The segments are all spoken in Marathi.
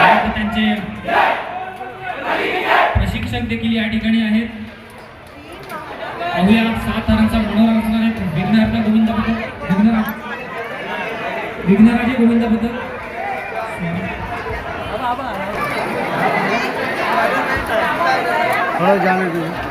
त्यांचे प्रशिक्षक देखील या ठिकाणी आहेत. पाहूया सात थरांचा मनोहर असणार आहे. विघ्नहर्ता गोविंद पथक विघ्नरा विघ्नराजे गोविंद पथक थोड़ा जाने दीजिए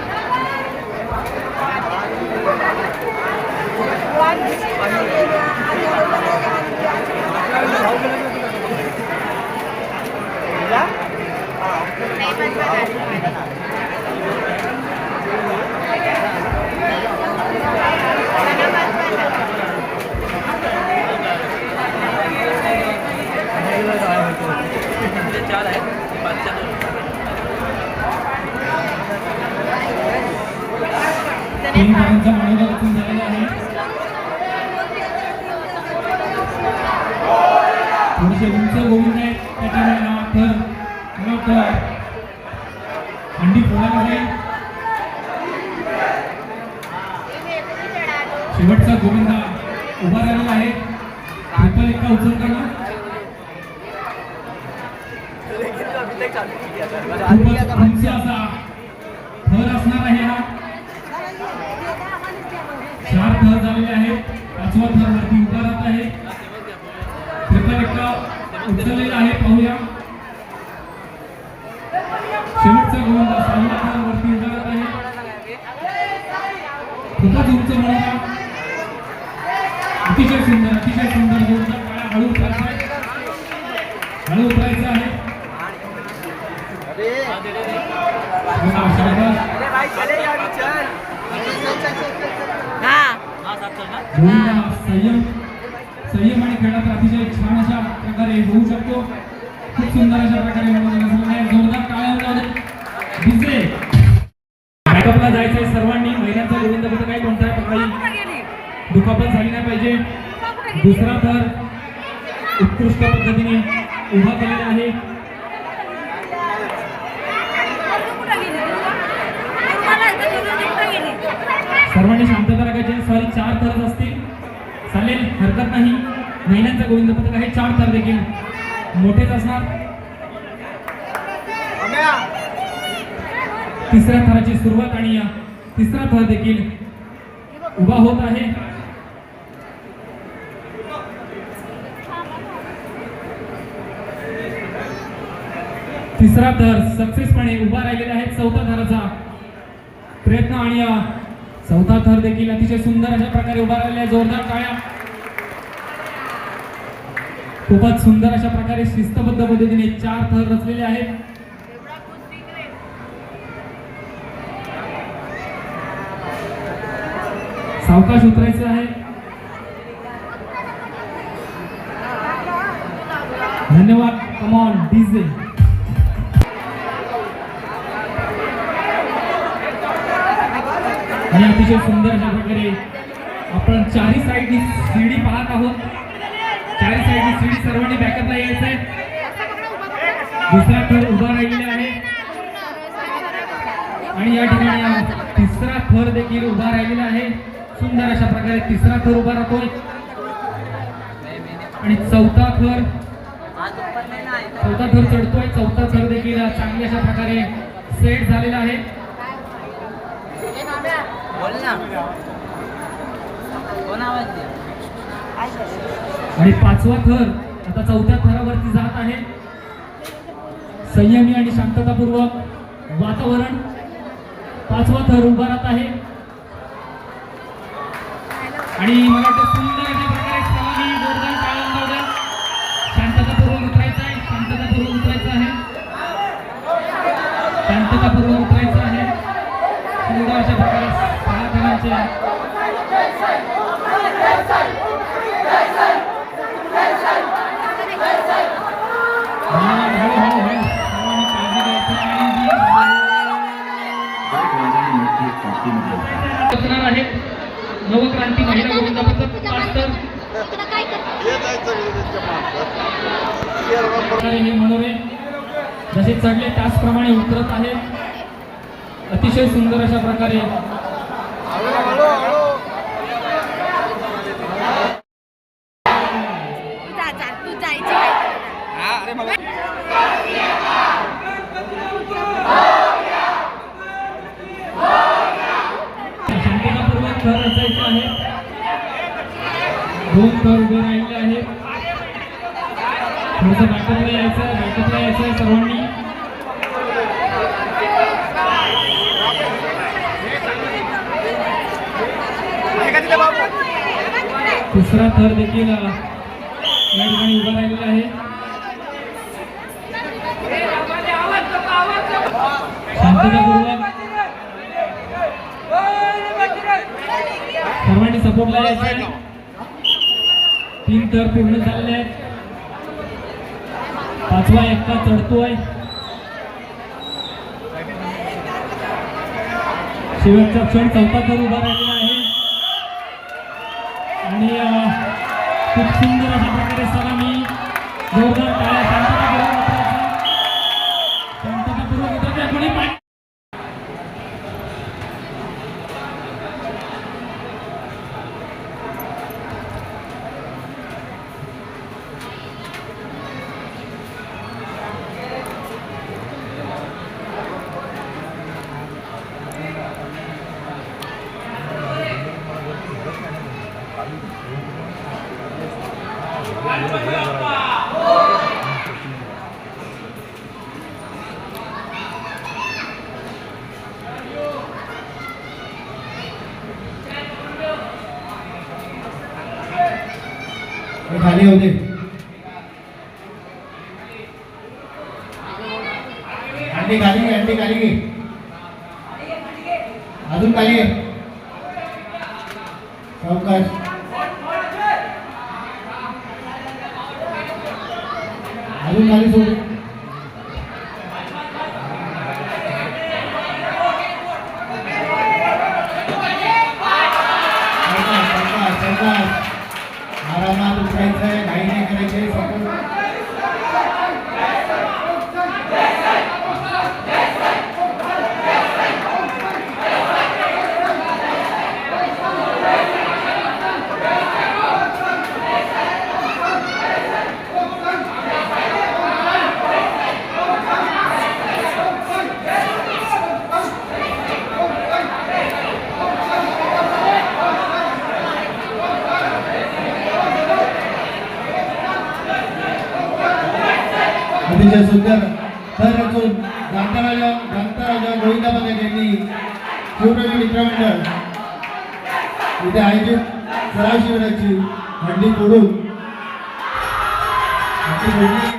तीन थरांचा मनोहर रचून झालेला आहे थोडेसे उंच गोविंद आहेत त्याच्यामुळे हा थर मला वाटतं थंडी फोडायला जाईल शेवटचा गोविंदा उभा राहिलेला आहे ट्रिपल एका उचल करणं खूपच उंच असा थर असणार आहे हा. चार थर झालेले आहेत. पाचवा थर वरती उभा राहत आहे. ट्रिपल एका उचललेला आहे पाहूया. शेवटचा गोलंदाज सहावा थर वरती उभा राहत आहे. खूपच उंच म्हणा अतिशय सुंदर अतिशय सुंदर गोलंदाज. काळा हळू उतरायचा आहे. हळू उतरायचा आहे. संयम संयम आणि खेळात अतिशय छान अशा प्रकारे होऊ शकतो खूप सुंदर अशा प्रकारे आहे जोरदार टाळ्या बॅकअपला जायचंय सर्वांनी. महिलांचा गोविंद काही कोणत्या प्रकारे दुखापत झाली नाही पाहिजे. दुसरा थर उत्कृष्ट पद्धतीने उभा केलेला आहे सर्वांनी शांतता राखायची सॉरी चार थरच असतील. चालेल हरकत नाही. महिलांचा गोविंद पथक आहे. चार थर देखील मोठेच असणार. तिसऱ्या थराची सुरुवात आणि या तिसरा थर देखील उभा होत आहे. तिसरा थर सक्सेसपणे उभा राहिलेला आहे. चौथा थराचा प्रयत्न आणि या चौथा थर देखील अतिशय सुंदर अशा प्रकारे उभा आहे. जोरदार टाळ्या खूपच सुंदर अशा प्रकारे शिस्तबद्ध पद्धतीने चार थर रचलेले आहेत. सावकाश उतरायचं आहे. धन्यवाद. कमॉन डीजे आणि अतिशय सुंदर अशा प्रकारे आपण चारी साईडनी शिडी पाहत आहोत. चारी साईडनी शिडी सर्वांनी बॅकअपला यायचं आहे. दुसरा थर उभा राहिलेला आहे. आणि या ठिकाणी तिसरा थर देखील उभा राहिलेला आहे. सुंदर अशा प्रकारे तिसरा थर उभा राहतोय. आणि चौथा थर चौथा थर चढतोय. चौथा थर देखील चांगल्या अशा प्रकारे सेट झालेला आहे. आणि पाचवा थर आता चौथ्या थरावरती जात आहे. संयमी आणि शांततापूर्वक वातावरण पाचवा थर उभा राहत आहे. आणि मला वाटतं सुंदर नवक्रांती महिला गोविंद प्रकारे हे मनोरे जसे चढले त्याचप्रमाणे उतरत आहेत. अतिशय सुंदर अशा प्रकारे दोन थर उभे राहिले आहेत. थोडंसं बॅकअपला यायचं बॅकअपला यायचं सर्वांनी. तिसरा थर देखील या ठिकाणी उभा राहिलेला आहे. शांततापूर्वक सर्वांनी सपोर्टला यायचं तीन थर पूर्ण झालेले आहेत. पाचवा एकटा चढतोय. शेवटचा क्षण चौथा थर उभा राहिलेला आहे. आणि अ, खूप सुंदर अशा प्रकारे सलामी आले होते. अंडी खाली घे अंडी खाली घे. अजून खाली घे. सावकाश अजून खाली सोड. अतिशय सुंदर. तर रचून जांताराजा जांताराजा गोविंदा बघा यांनी शिवप्रेमी मित्रमंडळ. इथे आयोजित सराव शिबिराची. हंडी तोडून आमची बोलणी